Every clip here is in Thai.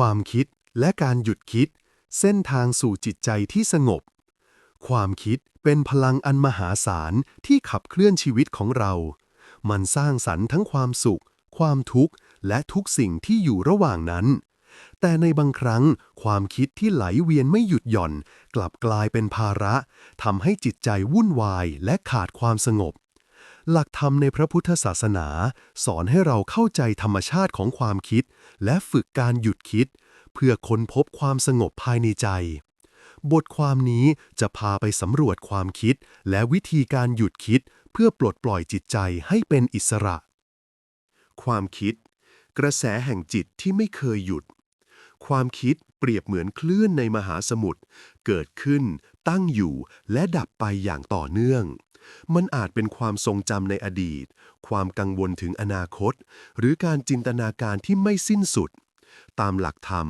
ความคิดและการหยุดคิด เส้นทางสู่จิตใจที่สงบ ความคิดเป็นพลังอันมหาศาลที่ขับเคลื่อนชีวิตของเรา มันสร้างสรรค์ทั้งความสุข ความทุกข์ และทุกสิ่งที่อยู่ระหว่างนั้น แต่ในบางครั้ง ความคิดที่ไหลเวียนไม่หยุดหย่อน กลับกลายเป็นภาระทำให้จิตใจวุ่นวายและขาดความสงบ หลักธรรมในพระพุทธศาสนา สอนให้เราเข้าใจธรรมชาติของความคิด และฝึกการหยุดคิด เพื่อค้นพบความสงบภายในใจ บทความนี้จะพาไปสำรวจความคิด และวิธีการหยุดคิด เพื่อปลดปล่อยจิตใจให้เป็นอิสระ ความคิด กระแสแห่งจิตที่ไม่เคยหยุด ความคิดเปรียบเหมือนคลื่นในมหาสมุทรเกิดขึ้น ตั้งอยู่และดับไปอย่างต่อเนื่อง มันอาจเป็นความทรงจำในอดีต ความกังวลถึงอนาคต หรือการจินตนาการที่ไม่สิ้นสุด ตามหลักธรรม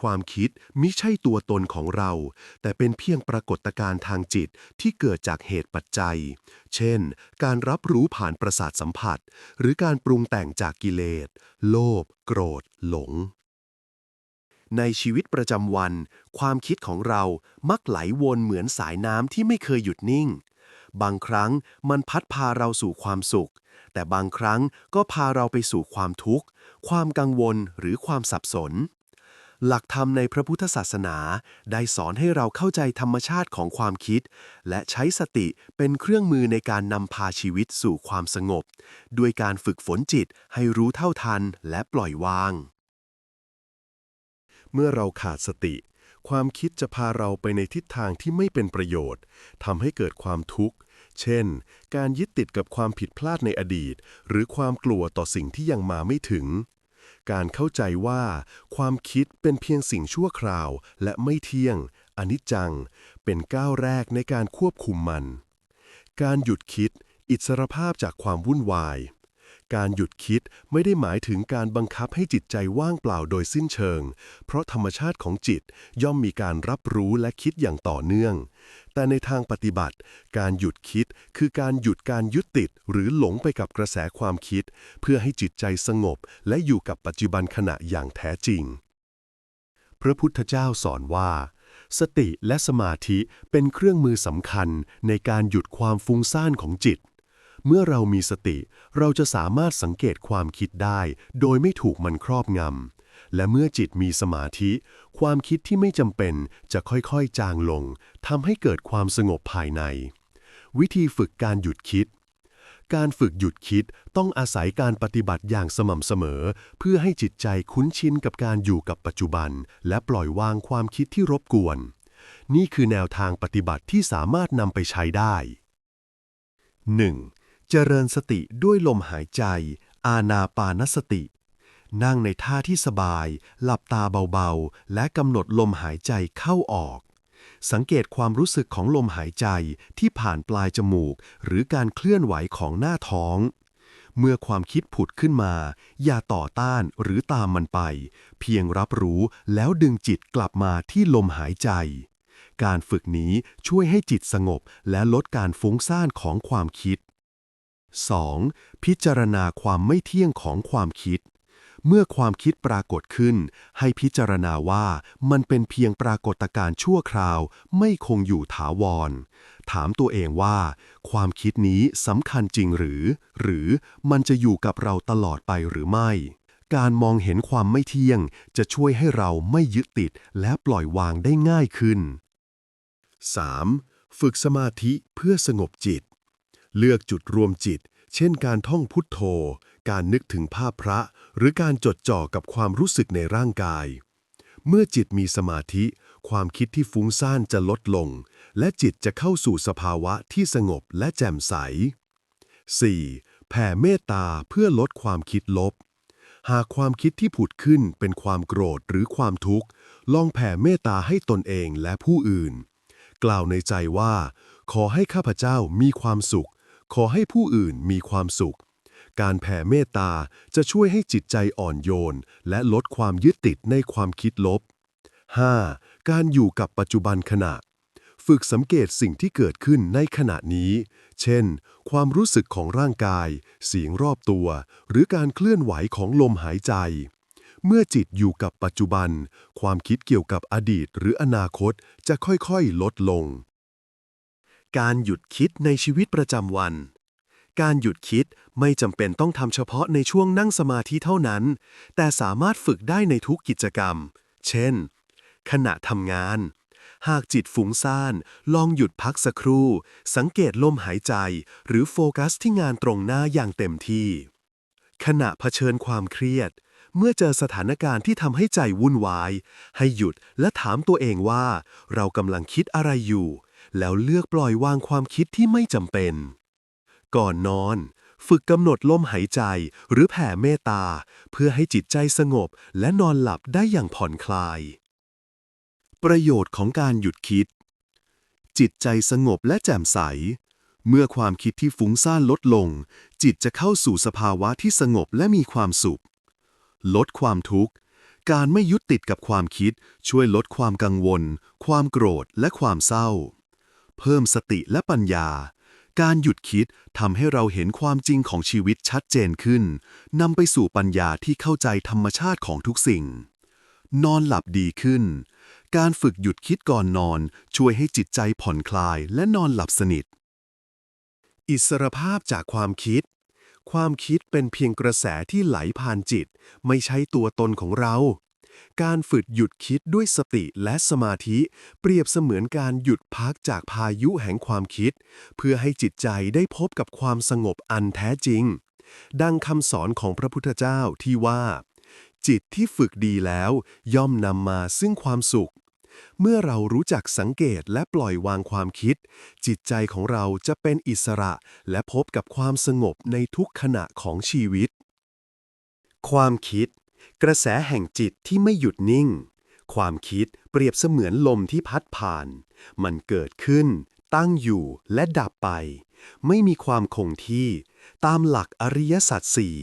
ความคิดมิใช่ตัวตนของเรา แต่เป็นเพียงปรากฏการณ์ทางจิตที่เกิดจากเหตุปัจจัย เช่น การรับรู้ผ่านประสาทสัมผัส หรือการปรุงแต่งจากกิเลส โลภ โกรธ หลงในชีวิตประจำวัน ความคิดของเรามักไหลวนเหมือนสายน้ำที่ไม่เคยหยุดนิ่ง บางครั้งมันพัดพาเราสู่ความสุข แต่บางครั้งก็พาเราไปสู่ความทุกข์ ความกังวลหรือความสับสน หลักธรรมในพระพุทธศาสนาได้สอนให้เราเข้าใจธรรมชาติของความคิด และใช้สติเป็นเครื่องมือในการนำพาชีวิตสู่ความสงบ ด้วยการฝึกฝนจิตให้รู้เท่าทันและปล่อยวาง เมื่อเราขาดสติความคิดจะพาเราไปในทิศทางที่ไม่เป็นประโยชน์ทำให้เกิดความทุกข์ เช่น การยึดติดกับความผิดพลาดในอดีต หรือความกลัวต่อสิ่งที่ยังมาไม่ถึง การเข้าใจว่า ความคิดเป็นเพียงสิ่งชั่วคราว และไม่เที่ยง อนิจจัง เป็นก้าวแรกในการควบคุมมัน การหยุดคิด อิสรภาพจากความวุ่นวาย การหยุดคิดไม่ได้หมายถึงการบังคับให้จิตใจว่างเปล่าโดยสิ้นเชิง เพราะธรรมชาติของจิตย่อมมีการรับรู้และคิดอย่างต่อเนื่อง แต่ในทางปฏิบัติ การหยุดคิดคือการหยุดการยึดติดหรือหลงไปกับกระแสความคิด เพื่อให้จิตใจสงบ และอยู่กับปัจจุบันขณะอย่างแท้จริง พระพุทธเจ้าสอนว่าสติและสมาธิเป็นเครื่องมือสำคัญในการหยุดความฟุ้งซ่านของจิต เมื่อเรามีสติ เราจะสามารถสังเกตความคิดได้ โดยไม่ถูกมันครอบงำ และเมื่อจิตมีสมาธิ ความคิดที่ไม่จำเป็นจะค่อยๆ จางลงทำให้เกิดความสงบภายใน วิธีฝึกการหยุดคิด การฝึกหยุดคิดต้องอาศัยการปฏิบัติอย่างสม่ำเสมอ เพื่อให้จิตใจคุ้นชินกับการอยู่กับปัจจุบัน และปล่อยวางความคิดที่รบกวน นี่คือแนวทางปฏิบัติที่สามารถนำไปใช้ได้ 1. เจริญสติด้วยลมหายใจ อานาปานสติ นั่งในท่าที่สบาย หลับตาเบาๆ และกำหนดลมหายใจเข้าออก สังเกตความรู้สึกของลมหายใจที่ผ่านปลายจมูก หรือการเคลื่อนไหวของหน้าท้อง เมื่อความคิดผุดขึ้นมา อย่าต่อต้านหรือตามมันไป เพียงรับรู้แล้วดึงจิตกลับมาที่ลมหายใจการฝึกนี้ช่วยให้จิตสงบและลดการฟุ้งซ่านของความคิด 2. พิจารณาความไม่เที่ยงของความคิด เมื่อความคิดปรากฏขึ้น ให้พิจารณาว่ามันเป็นเพียงปรากฏการณ์ชั่วคราว ไม่คงอยู่ถาวร ถามตัวเองว่า ความคิดนี้สำคัญจริงหรือ หรือมันจะอยู่กับเราตลอดไปหรือไม่ การมองเห็นความไม่เที่ยงจะช่วยให้เราไม่ยึดติดและปล่อยวางได้ง่ายขึ้น 3. ฝึกสมาธิเพื่อสงบจิต เลือกจุดรวมจิต เช่นการท่องพุทโธ การนึกถึงภาพพระ หรือการจดจ่อกับความรู้สึกในร่างกาย เมื่อจิตมีสมาธิ ความคิดที่ฟุ้งซ่านจะลดลง และจิตจะเข้าสู่สภาวะที่สงบและแจ่มใส 4. แผ่เมตตาเพื่อลดความคิดลบ หากความคิดที่ผุดขึ้นเป็นความโกรธหรือความทุกข์ ลองแผ่เมตตาให้ตนเองและผู้อื่น กล่าวในใจว่า ขอให้ข้าพเจ้ามีความสุข ขอให้ผู้อื่นมีความสุข การแผ่เมตตาจะช่วยให้จิตใจอ่อนโยน และลดความยึดติดในความคิดลบ 5. การอยู่กับปัจจุบันขณะ ฝึกสังเกตสิ่งที่เกิดขึ้นในขณะนี้ เช่น ความรู้สึกของร่างกาย เสียงรอบตัว หรือการเคลื่อนไหวของลมหายใจ เมื่อจิตอยู่กับปัจจุบัน ความคิดเกี่ยวกับอดีตหรืออนาคตจะค่อยๆ ลดลง การหยุดคิดในชีวิตประจำวัน การหยุดคิดไม่จำเป็นต้องทำเฉพาะในช่วงนั่งสมาธิเท่านั้น แต่สามารถฝึกได้ในทุกกิจกรรม เช่น ขณะทำงาน หากจิตฟุ้งซ่าน ลองหยุดพักสักครู่ สังเกตลมหายใจ หรือโฟกัสที่งานตรงหน้าอย่างเต็มที่ ขณะเผชิญความเครียด เมื่อเจอสถานการณ์ที่ทำให้ใจวุ่นวาย ให้หยุดและถามตัวเองว่า เรากำลังคิดอะไรอยู่ แล้วเลือกปล่อยวางความคิดที่ไม่จำเป็น ก่อนนอน ฝึกกำหนดลมหายใจหรือแผ่เมตตา เพื่อให้จิตใจสงบและนอนหลับได้อย่างผ่อนคลาย ประโยชน์ของการหยุดคิด จิตใจสงบและแจ่มใส เมื่อความคิดที่ฟุ้งซ่านลดลง จิตจะเข้าสู่สภาวะที่สงบและมีความสุข ลดความทุกข์การไม่ยึดติดกับความคิดช่วยลดความกังวล ความโกรธ และความเศร้า เพิ่มสติและปัญญา การหยุดคิดทำให้เราเห็นความจริงของชีวิตชัดเจนขึ้นนำไปสู่ปัญญาที่เข้าใจธรรมชาติของทุกสิ่ง นอนหลับดีขึ้น การฝึกหยุดคิดก่อนนอน ช่วยให้จิตใจผ่อนคลายและนอนหลับสนิท อิสรภาพจากความคิด ความคิดเป็นเพียงกระแสที่ไหลผ่านจิต ไม่ใช่ตัวตนของเรา การฝึกหยุดคิดด้วยสติและสมาธิ เปรียบเสมือนการหยุดพักจากพายุแห่งความคิด เพื่อให้จิตใจได้พบกับความสงบอันแท้จริง ดังคำสอนของพระพุทธเจ้าที่ว่า จิตที่ฝึกดีแล้ว ย่อมนำมาซึ่งความสุข เมื่อเรารู้จักสังเกตและปล่อยวางความคิด จิตใจของเราจะเป็นอิสระและพบกับความสงบในทุกขณะของชีวิต ความคิด กระแสแห่งจิตที่ไม่หยุดนิ่ง ความคิดเปรียบเสมือนลมที่พัดผ่าน มันเกิดขึ้น ตั้งอยู่และดับไป ไม่มีความคงที่ ตามหลักอริยสัจสี่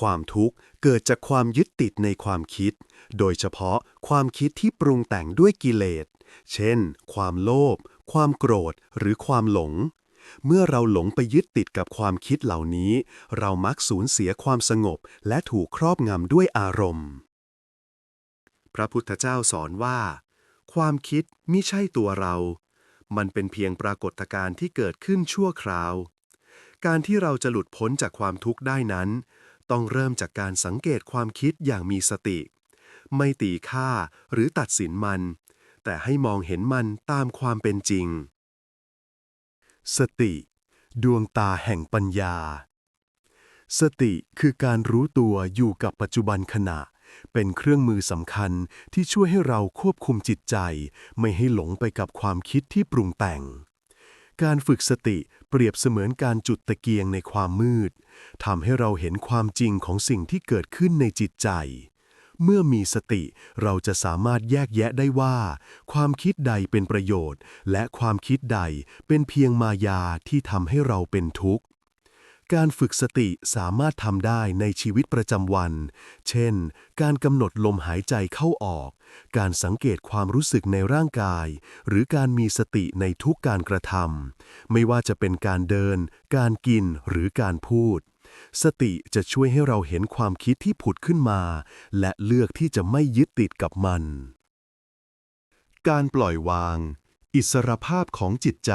ความทุกข์เกิดจากความยึดติดในความคิด โดยเฉพาะความคิดที่ปรุงแต่งด้วยกิเลส เช่น ความโลภ ความโกรธ หรือความหลง เมื่อเราหลงไปยึดติดกับความคิดเหล่านี้ เรามักสูญเสียความสงบ และถูกครอบงำด้วยอารมณ์ พระพุทธเจ้าสอนว่า ความคิดมิใช่ตัวเรา มันเป็นเพียงปรากฏการณ์ที่เกิดขึ้นชั่วคราว การที่เราจะหลุดพ้นจากความทุกข์ได้นั้น ต้องเริ่มจากการสังเกตความคิดอย่างมีสติ ไม่ตีค่าหรือตัดสินมัน แต่ให้มองเห็นมันตามความเป็นจริง สติ ดวงตาแห่งปัญญา สติคือการรู้ตัวอยู่กับปัจจุบันขณะ เป็นเครื่องมือสำคัญที่ช่วยให้เราควบคุมจิตใจ ไม่ให้หลงไปกับความคิดที่ปรุงแต่ง การฝึกสติเปรียบเสมือนการจุดตะเกียงในความมืดทำให้เราเห็นความจริงของสิ่งที่เกิดขึ้นในจิตใจ เมื่อมีสติ เราจะสามารถแยกแยะได้ว่า ความคิดใดเป็นประโยชน์ และความคิดใดเป็นเพียงมายาที่ทำให้เราเป็นทุกข์การฝึกสติสามารถทำได้ในชีวิตประจำวัน เช่น การกำหนดลมหายใจเข้าออก การสังเกตความรู้สึกในร่างกาย หรือการมีสติในทุกการกระทำ ไม่ว่าจะเป็นการเดิน การกิน หรือการพูด สติจะช่วยให้เราเห็นความคิดที่ผุดขึ้นมา และเลือกที่จะไม่ยึดติดกับมัน การปล่อยวาง อิสรภาพของจิตใจ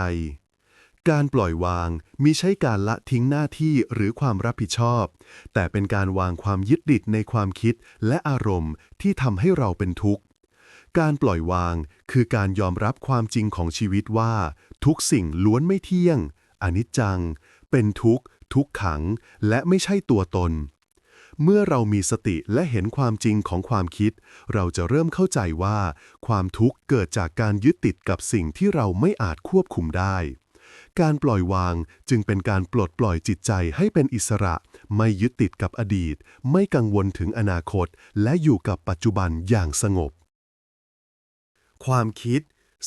การปล่อยวางมิใช่การละทิ้งหน้าที่หรือความรับผิดชอบ แต่เป็นการวางความยึดติดในความคิดและอารมณ์ที่ทำให้เราเป็นทุกข์การปล่อยวางคือการยอมรับความจริงของชีวิตว่า ทุกสิ่งล้วนไม่เที่ยง อนิจจัง เป็นทุกข์ ทุกขัง และไม่ใช่ตัวตน เมื่อเรามีสติและเห็นความจริงของความคิด เราจะเริ่มเข้าใจว่า ความทุกข์เกิดจากการยึดติดกับสิ่งที่เราไม่อาจควบคุมได้ การปล่อยวางจึงเป็นการปลดปล่อยจิตใจให้เป็นอิสระ ไม่ยึดติดกับอดีต ไม่กังวลถึงอนาคต และอยู่กับปัจจุบันอย่างสงบ ความคิด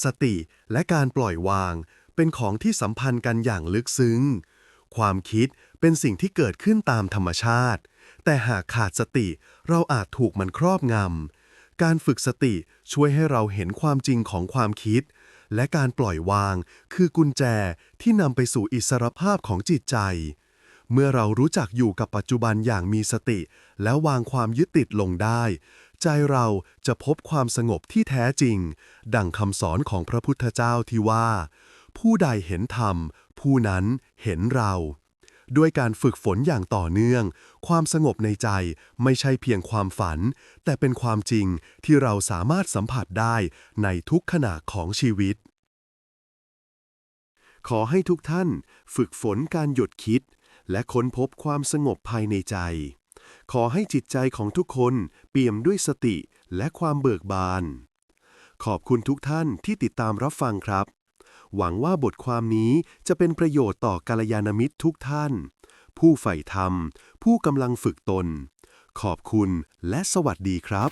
สติ และการปล่อยวางเป็นของที่สัมพันธ์กันอย่างลึกซึ้ง ความคิดเป็นสิ่งที่เกิดขึ้นตามธรรมชาติ แต่หากขาดสติเราอาจถูกมันครอบงำ การฝึกสติช่วยให้เราเห็นความจริงของความคิด และการปล่อยวางคือกุญแจที่นำไปสู่อิสรภาพของจิตใจ เมื่อเรารู้จักอยู่กับปัจจุบันอย่างมีสติ แล้ววางความยึดติดลงได้ ใจเราจะพบความสงบที่แท้จริง ดังคำสอนของพระพุทธเจ้าที่ว่า ผู้ใดเห็นธรรม ผู้นั้นเห็นเรา ด้วยการฝึกฝนอย่างต่อเนื่อง ความสงบในใจไม่ใช่เพียงความฝัน แต่เป็นความจริงที่เราสามารถสัมผัสได้ในทุกขณะของชีวิต ขอให้ทุกท่านฝึกฝนการหยุดคิด และค้นพบความสงบภายในใจ ขอให้จิตใจของทุกคนเปี่ยมด้วยสติและความเบิกบาน ขอบคุณทุกท่านที่ติดตามรับฟังครับ หวังว่าบทความนี้จะเป็นประโยชน์ต่อกัลยาณมิตรทุกท่าน ผู้ใฝ่ธรรม ผู้กำลังฝึกตน ขอบคุณและสวัสดีครับ